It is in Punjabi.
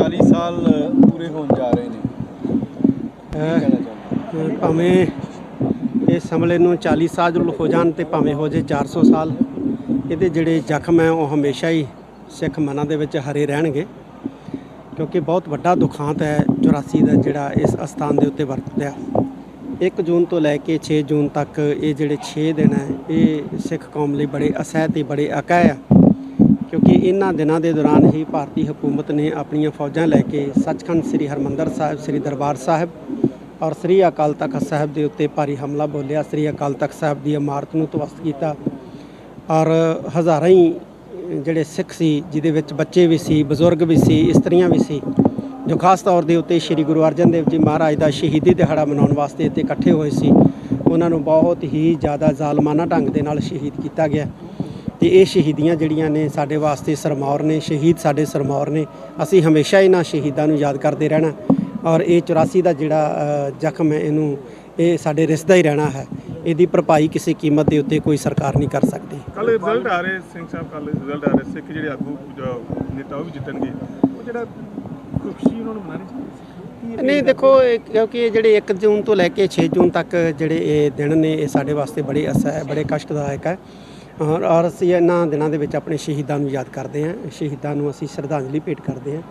40 ਸਾਲ ਪੂਰੇ ਹੋਣ ਜਾ ਰਹੇ ਨੇ। ਭਾਵੇਂ ਇਸ ਹਮਲੇ ਨੂੰ 40 ਸਾਲ ਹੋ ਜਾਣ ਤੇ ਭਾਵੇਂ ਹੋ ਜੇ 400 ਸਾਲ ਇਹਦੇ ਜਿਹੜੇ ਜ਼ਖਮ ਹੈ ਉਹ ਹਮੇਸ਼ਾ ਹੀ ਸਿੱਖ ਮਨਾਂ ਦੇ ਵਿੱਚ ਹਰੇ ਰਹਿਣਗੇ। ਕਿਉਂਕਿ ਬਹੁਤ ਵੱਡਾ ਦੁਖਾਂਤ ਹੈ 84 ਦਾ ਜਿਹੜਾ ਇਸ ਅਸਥਾਨ ਦੇ ਉੱਤੇ ਵਰਤਿਆ 1 ਜੂਨ ਤੋਂ ਲੈ ਕੇ 6 ਜੂਨ ਤੱਕ ਇਹ ਜਿਹੜੇ 6 ਦਿਨ ਹੈ ਇਹ ਸਿੱਖ ਕੌਮ ਲਈ ਬੜੇ ਅਸਹਿ ਤੇ ਬੜੇ ਅਕਹਿ ਆ। ਕਿਉਂਕਿ ਇਹਨਾਂ ਦਿਨਾਂ ਦੇ ਦੌਰਾਨ ਹੀ ਭਾਰਤੀ ਹਕੂਮਤ ਨੇ ਆਪਣੀਆਂ ਫੌਜਾਂ ਲੈ ਕੇ ਸੱਚਖੰਡ ਸ੍ਰੀ ਹਰਮੰਦਰ ਸਾਹਿਬ, ਸ੍ਰੀ ਦਰਬਾਰ ਸਾਹਿਬ ਔਰ ਸ੍ਰੀ ਅਕਾਲ ਤਖਤ ਸਾਹਿਬ ਦੇ ਉੱਤੇ ਭਾਰੀ ਹਮਲਾ ਬੋਲਿਆ। ਸ੍ਰੀ ਅਕਾਲ ਤਖਤ ਸਾਹਿਬ ਦੀ ਇਮਾਰਤ ਨੂੰ ਤਵਸਤ ਕੀਤਾ ਔਰ ਹਜ਼ਾਰਾਂ ਹੀ ਜਿਹੜੇ ਸਿੱਖ ਸੀ, ਜਿਹਦੇ ਵਿੱਚ ਬੱਚੇ ਵੀ ਸੀ, ਬਜ਼ੁਰਗ ਵੀ ਸੀ, ਇਸਤਰੀਆਂ ਵੀ ਸੀ, ਜੋ ਖਾਸ ਤੌਰ ਦੇ ਉੱਤੇ ਸ੍ਰੀ ਗੁਰੂ ਅਰਜਨ ਦੇਵ ਜੀ ਮਹਾਰਾਜ ਦਾ ਸ਼ਹੀਦੀ ਦਿਹਾੜਾ ਮਨਾਉਣ ਵਾਸਤੇ ਇੱਥੇ ਇਕੱਠੇ ਹੋਏ ਸੀ, ਉਹਨਾਂ ਨੂੰ ਬਹੁਤ ਹੀ ਜ਼ਿਆਦਾ ਜ਼ਾਲਮਾਨਾ ਢੰਗ ਦੇ ਨਾਲ ਸ਼ਹੀਦ ਕੀਤਾ ਗਿਆ। ਤੇ ਇਹ ਸ਼ਹੀਦੀਆਂ ਜਿਹੜੀਆਂ ਨੇ ਸਾਡੇ ਵਾਸਤੇ ਸਰਮੌਰ ਨੇ ਸ਼ਹੀਦ ਸਾਡੇ ਸਰਮੌਰ ਨੇ ਅਸੀਂ ਹਮੇਸ਼ਾ ਇਹਨਾਂ ਸ਼ਹੀਦਾਂ ਨੂੰ ਯਾਦ ਕਰਦੇ ਰਹਿਣਾ ਔਰ ਇਹ 84 ਦਾ ਜਿਹੜਾ ਜ਼ਖਮ ਹੈ ਇਹਨੂੰ ਇਹ ਸਾਡੇ ਰਿਸ਼ਤਾ ਹੀ ਰਹਿਣਾ ਹੈ। ਇਹਦੀ ਭਰਪਾਈ ਕਿਸੇ ਕੀਮਤ ਦੇ ਉੱਤੇ ਕੋਈ ਸਰਕਾਰ ਨਹੀਂ ਕਰ ਸਕਦੀ। ਕੱਲ ਰਿਜ਼ਲਟ ਆ ਰਹੇ ਸਿੰਘ ਸਾਹਿਬ ਕੱਲ ਰਿਜ਼ਲਟ ਆ ਰਹੇ ਸਿੱਖ ਜਿਹੜੇ ਆਗੂ ਨੇਤਾ ਉਹ ਵੀ ਜਿੱਤਣਗੇ। ਉਹ ਜਿਹੜਾ ਖੁਸ਼ੀ ਉਹਨਾਂ ਨੂੰ ਚਾਹੀਦੀ ਸੀ। ਨਹੀਂ ਦੇਖੋ ਕਿਉਂਕਿ ਇਹ ਜਿਹੜੇ 1 ਜੂਨ ਤੋਂ ਲੈ ਕੇ 6 ਜੂਨ ਤੱਕ ਜਿਹੜੇ ਇਹ ਦਿਨ ਨੇ ਇਹ ਸਾਡੇ ਵਾਸਤੇ ਬੜੇ ਅਸਹਿ ਹੈ ਬੜੇ ਕਸ਼ਟਦਾਇਕ ਹੈ। ਔਰ ਅਸੀਂ ਇਹਨਾਂ ਦਿਨਾਂ ਦੇ ਵਿੱਚ ਆਪਣੇ ਸ਼ਹੀਦਾਂ ਨੂੰ ਯਾਦ ਕਰਦੇ ਹਾਂ। ਸ਼ਹੀਦਾਂ ਨੂੰ ਅਸੀਂ ਸ਼ਰਧਾਂਜਲੀ ਭੇਟ ਕਰਦੇ ਹਾਂ।